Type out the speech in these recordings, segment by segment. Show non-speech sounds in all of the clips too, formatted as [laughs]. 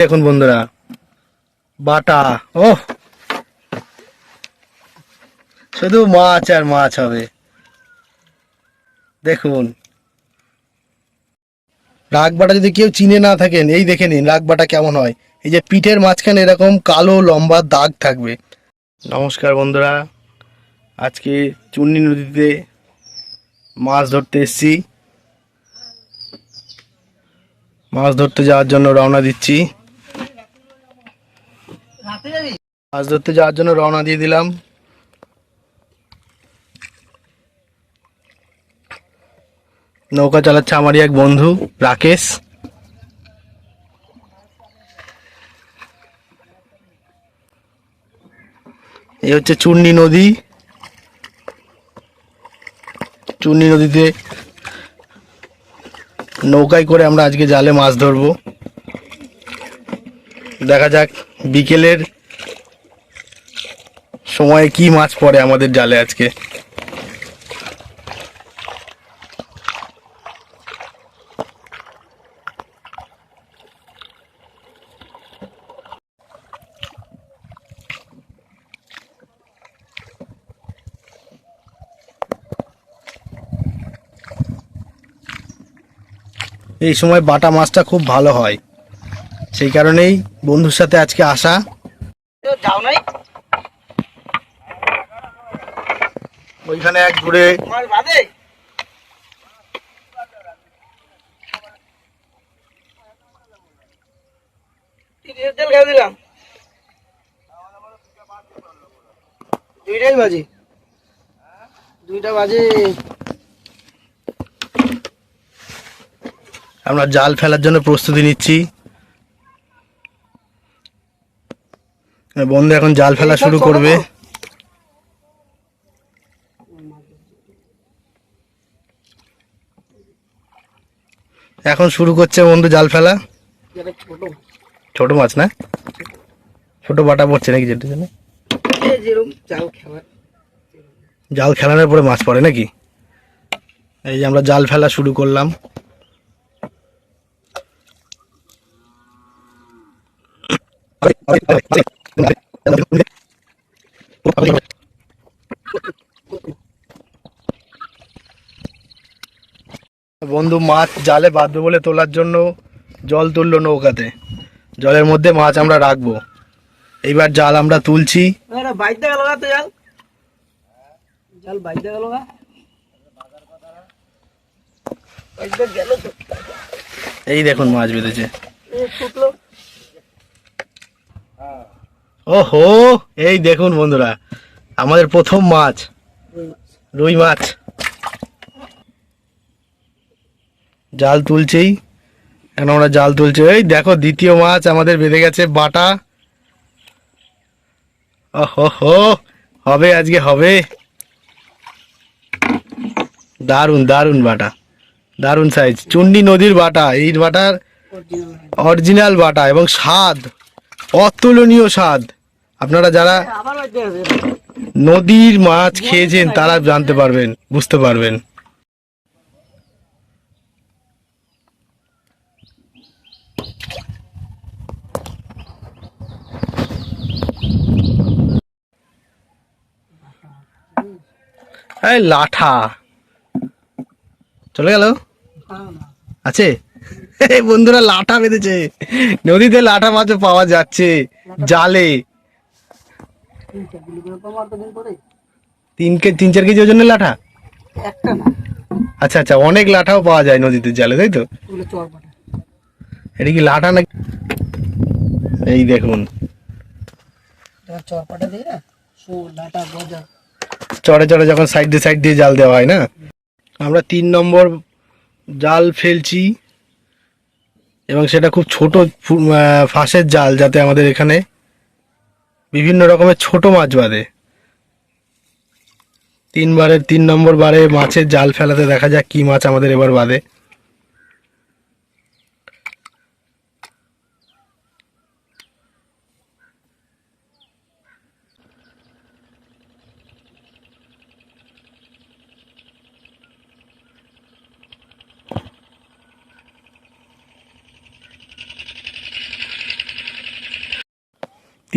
দেখুন বন্ধুরা, বাটা ও শুধু মাছ আর মাছ হবে। দেখুন। রাগ বাটা যদি কেউ চিনে না থাকেন, এই দেখে নিন রাগ বাটা কেমন হয়। এই যে পিঠের মাঝখানে এরকম কালো, লম্বা দাগ থাকবে। নমস্কার বন্ধুরা, আজকে চুন্নি নদীতে মাছ ধরতে এসছি। মাছ ধরতে যাওয়ার জন্য রওনা দিচ্ছি। মাছ ধরতে যাওয়ার জন্য রওনা দিয়ে দিলাম। নৌকা চালাচ্ছে আমারই এক বন্ধু, রাকেশ। এই হচ্ছে চূর্ণী নদী। চূর্ণী নদীতে নৌকায় করে আমরা আজকে জালে মাছ ধরবো। দেখা যাক বিকেলের সময়ে কি মাছ পড়ে আমাদের জালে আজকে? এই সময় বাটা মাছটা খুব ভালো হয়। সেই কারণেই বন্ধুর সাথে আজকে আসা। যাও নাই? ওইখানে এক ঘুরে দিলাম। দুইটাই বাজে। দুইটা বাজে। আমরা জাল ফেলার জন্য প্রস্তুতি নিচ্ছি। বন্ধু এখন জাল ফেলা শুরু করবে। এখন শুরু করছে বন্ধু জাল ফেলা। ছোট। ছোট মাছ না? ছোট বাটা পড়ছে নাকি যেটা খাবার জাল খেলানোর পরে মাছ পড়ে নাকি? এই যে আমরা জাল ফেলা শুরু করলাম। বন্ধু মাছ জালে বাঁধবে বলে তোলার জন্য জল তুললো নৌকাতে। জলের মধ্যে মাছ আমরা রাখব। এইবার জাল আমরা তুলছি। এই দেখুন মাছ বেঁধেছে। ওহো এই দেখুন বন্ধুরা আমাদের প্রথম মাছ রুই মাছ। জাল তুলছেই এখন আমরা জাল তুলছি। এই দেখো দ্বিতীয় মাছ আমাদের বেঁধে গেছে বাটা। ওহো হো হবে আজকে হবে। দারুণ দারুণ বাটা দারুণ সাইজ চুন্ডি নদীর বাটা এই বাটার অরিজিনাল বাটা এবং স্বাদ। অতুলনীয় স্বাদ। আপনারা যারা নদীর মাছ খেয়েছেন তারা জানতে পারবেন বুঝতে পারবেন। এই লাঠা। চলে গেল? আছে? এই [laughs] বন্ধুরা লাঠা বেঁধেছে। নদীতে লাঠা মাছও পাওয়া যাচ্ছে জালে। তিন তিন চার কেজি ওজনের লাঠা? আচ্ছা আচ্ছা অনেক লাঠাও পাওয়া যায় নদীতে জালে তাই তো? এটা কি লাঠা না এই দেখুন। চড়ে চড়ে যখন সাইড দিয়ে সাইড দিয়ে জাল দেওয়া হয় না? আমরা তিন নম্বর জাল ফেলছি। এবং সেটা খুব ছোট ফাঁসের জাল যাতে আমাদের এখানে বিভিন্ন রকমের ছোট মাছ বাঁধে। তিনবারের তিন নম্বর বারে মাছের জাল ফেলাতে দেখা যাক কি মাছ আমাদের এবার বাঁধে।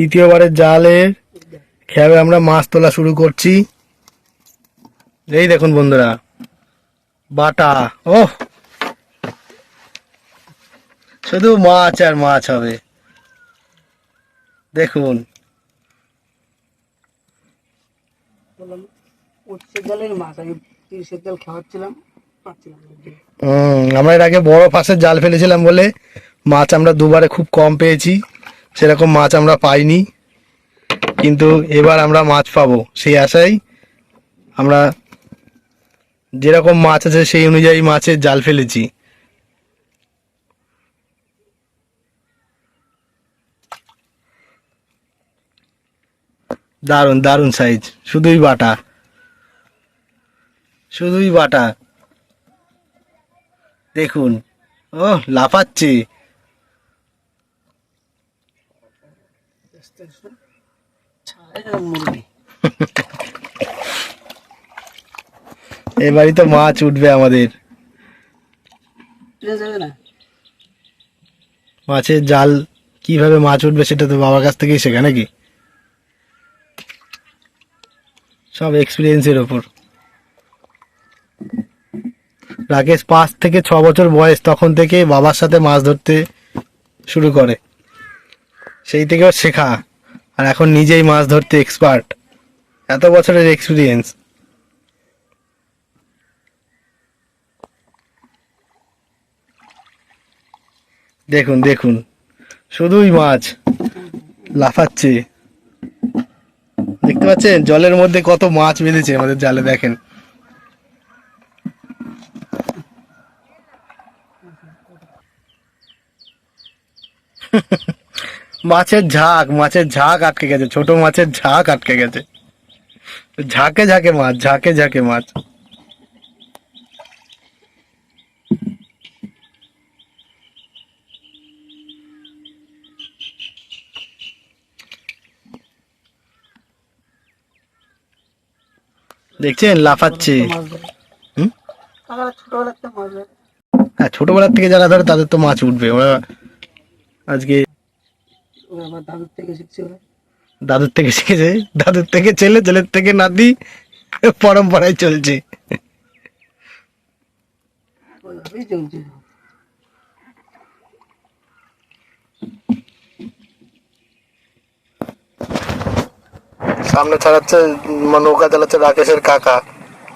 তৃতীয়বারের জালে খেয়াবে আমরা মাছ তোলা শুরু করছি। এই দেখুন বন্ধুরা বাটা ও শুধু মাছ আর মাছ হবে। দেখুন। জালের আমরা এর আগে বড় ফাঁসের জাল ফেলেছিলাম বলে মাছ আমরা দুবারে খুব কম পেয়েছি। সেরকম মাছ আমরা পাইনি, কিন্তু এবার আমরা মাছ পাবো। সেই আশায় আমরা যেরকম মাছ আছে সেই অনুযায়ী মাছের জাল ফেলেছি। দারুণ দারুণ সাইজ শুধুই বাটা। শুধুই বাটা। দেখুন ও লাফাচ্ছে। আস্তে আস্তে ছাড়ে না মুরগি এবারই তো মাছ উঠবে আমাদের মাছের জাল কীভাবে মাছ উঠবে সেটা তো বাবার কাছ থেকেই শেখা নাকি? সব এক্সপিরিয়েন্সের ওপর। রাকেশ পাঁচ থেকে ছ বছর বয়স তখন থেকে বাবার সাথে মাছ ধরতে শুরু করে। সেই থেকেও শেখা। আর এখন নিজেই মাছ ধরতে এক্সপার্ট এত বছরের এক্সপিরিয়েন্স দেখুন দেখুন। শুধুই মাছ লাফাচ্ছে। দেখতে পাচ্ছেন? জলের মধ্যে কত মাছ বেঁধেছে আমাদের জালে, দেখেন। [laughs] মাছের ঝাঁক মাছের ঝাঁক আটকে গেছে ছোট মাছের ঝাঁক আটকে গেছে। ঝাঁকে ঝাঁকে মাছ ঝাঁকে ঝাঁকে মাছ। দেখছেন? লাফাচ্ছে। হ্যাঁ ছোটবেলার থেকে যারা ধরে তাদের তো মাছ উঠবে। ওরা আজকে ওরা দাদুর থেকে শিখছে ওরা। দাদুর থেকে শিখেছে? দাদুর থেকে ছেলে ছেলের থেকে নাতি? পরম্পরায় চলছে। ওইভাবেই চলছে। সামনে ছাড়াচ্ছে নৌকা চালাচ্ছে রাকেশের কাকা।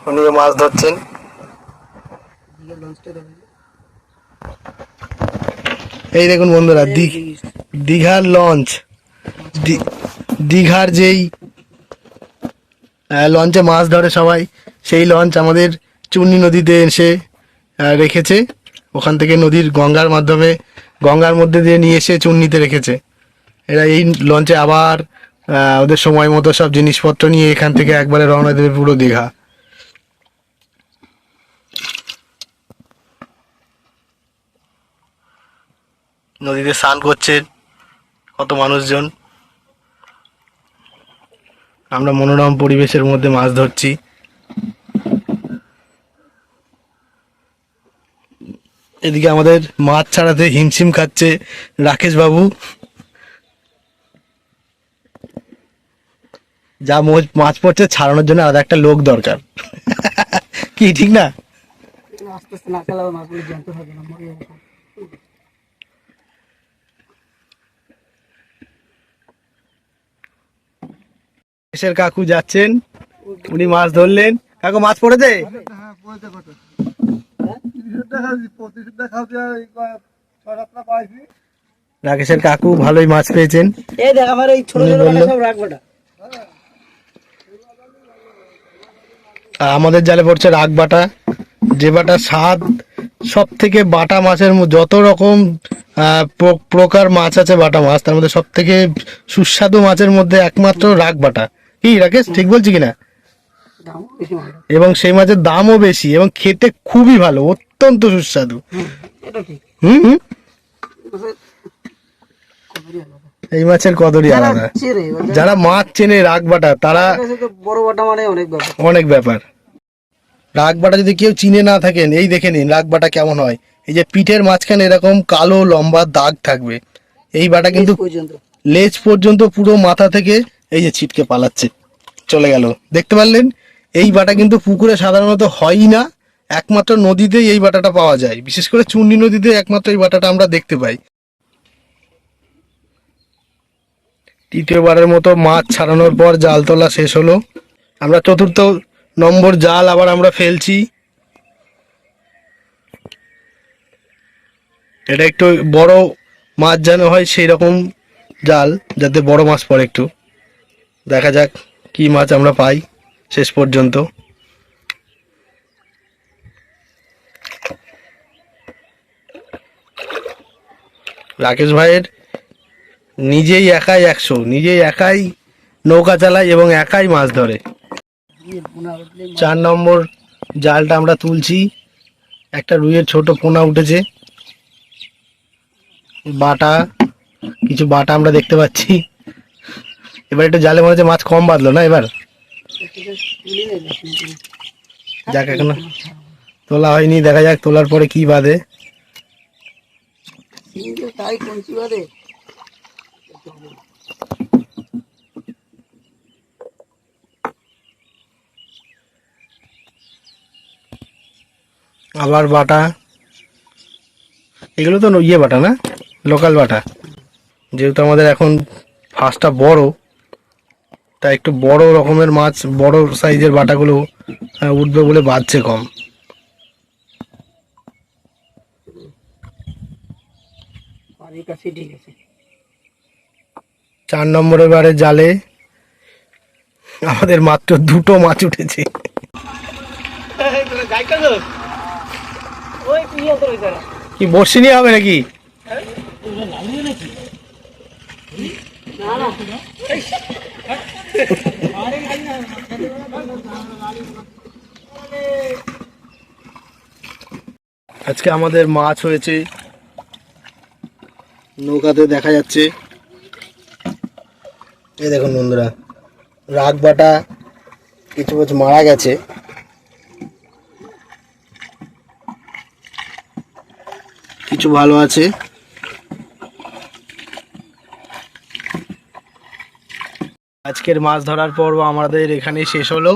উনিও মাছ ধরছেন। এই দেখুন বন্ধুরা দিঘ দীঘার লঞ্চ দীঘার যেই লঞ্চে মাছ ধরে সবাই, সেই লঞ্চ আমাদের চুন্নি নদীতে এসে রেখেছে। ওখান থেকে নদীর গঙ্গার মাধ্যমে, গঙ্গার মধ্যে দিয়ে নিয়ে এসে চুন্নিতে রেখেছে। এরা এই লঞ্চে আবার ওদের সময় মতো সব জিনিসপত্র নিয়ে এখান থেকে একবারে রওনা দেবে পুরো দীঘা। নদীতে স্নান করছে কত মানুষজন। আমরা মনোরম পরিবেশের মধ্যে মাছ ধরছি। এদিকে আমাদের মাছ ছাড়াতে হিমশিম খাচ্ছে রাকেশ বাবু। যা মাছ পড়ছে ছাড়ানোর জন্য আলাদা একটা লোক দরকার। [laughs] কি, ঠিক না? আস্তে আস্তে না খেলে মাছগুলো জ্যান্ত থাকে না দেশের কাকু যাচ্ছেন উনি মাছ ধরলেন। কাকু মাছ পড়েছে? রাকেশের কাকু ভালোই মাছ পেয়েছেন। এই দেখ আমার এই ছোট ছোট সব রাখবাটা আমাদের জালে পড়ছে রাগ বাটা। যে বাটা স্বাদ সব থেকে বাটা মাছের যত রকম প্রকার মাছ আছে বাটা মাছ তার মধ্যে সব থেকে সুস্বাদু মাছের মধ্যে একমাত্র রাগ বাটা। কি রাকেশ ঠিক বলছি কিনা? এবং সেই মাছের দামও বেশি এবং খেতে খুবই ভালো অত্যন্ত সুস্বাদু। হুম। এই মাছের কদরই আলাদা। যারা- মাছ চেনে রাগ বাটা তারা তার বড় বাটা মানে অনেক ব্যাপার। অনেক ব্যাপার। রাগ বাটা যদি কেউ চিনে না থাকেন এই দেখে নিন রাগ বাটা কেমন হয়। এই যে পিঠের মাঝখানে এরকম কালো লম্বা দাগ থাকবে। এই বাটা কিন্তু লেজ পর্যন্ত পুরো মাথা থেকে এই যে ছিটকে পালাচ্ছে, চলে গেল। দেখতে পারলেন? এই বাটা কিন্তু পুকুরে সাধারণত হয়ই না, একমাত্র নদীতেই এই বাটাটা পাওয়া যায়। বিশেষ করে চুন্নি নদীতে একমাত্র এই বাটাটা আমরা দেখতে পাই। তৃতীয়বারের মতো মাছ ছাড়ানোর পর জাল তোলা শেষ হলো। আমরা চতুর্থ নম্বর জাল আবার আমরা ফেলছি। এটা একটু বড় মাছ যেন হয় সেই রকম জাল, যাতে বড় মাছ পড়ে একটু। দেখা যাক কি মাছ আমরা পাই শেষ পর্যন্ত। রাকেশ ভাইয়ের নিজেই একাই একশো, নিজেই একাই নৌকা চালায় এবং একাই মাছ ধরে। চার নম্বর জালটা আমরা তুলছি। একটা রুইয়ের ছোট পোনা উঠেছে। বাটা, কিছু বাটা আমরা দেখতে পাচ্ছি। এবার একটু জালে মনে হচ্ছে মাছ কম বাঁধলো না এবার। যাক, এখনও তোলা হয়নি, দেখা যাক তোলার পরে কি বাঁধে। আবার বাটা। এগুলো তো ইয়ে বাটা না? Local Bata. যেহেতু আমাদের এখন ফাঁসটা বড় তাই একটু বড় রকমের মাছ বড় সাইজের বাটাগুলো উঠবে বলে বাঁধছে কম। চার নম্বরের বারে জালে আমাদের মাত্র দুটো মাছ উঠেছে। কি বর্ষি নিয়ে হবে নাকি? না আজকে আমাদের মাছ হয়েছে। নৌকাতে দেখা যাচ্ছে। এই দেখুন বন্ধুরা, রাগ বাটা কিছু মাছ মারা গেছে। কিছু ভালো আছে। আজকের মাছ ধরার পর্ব আমাদের এখানে শেষ হলো।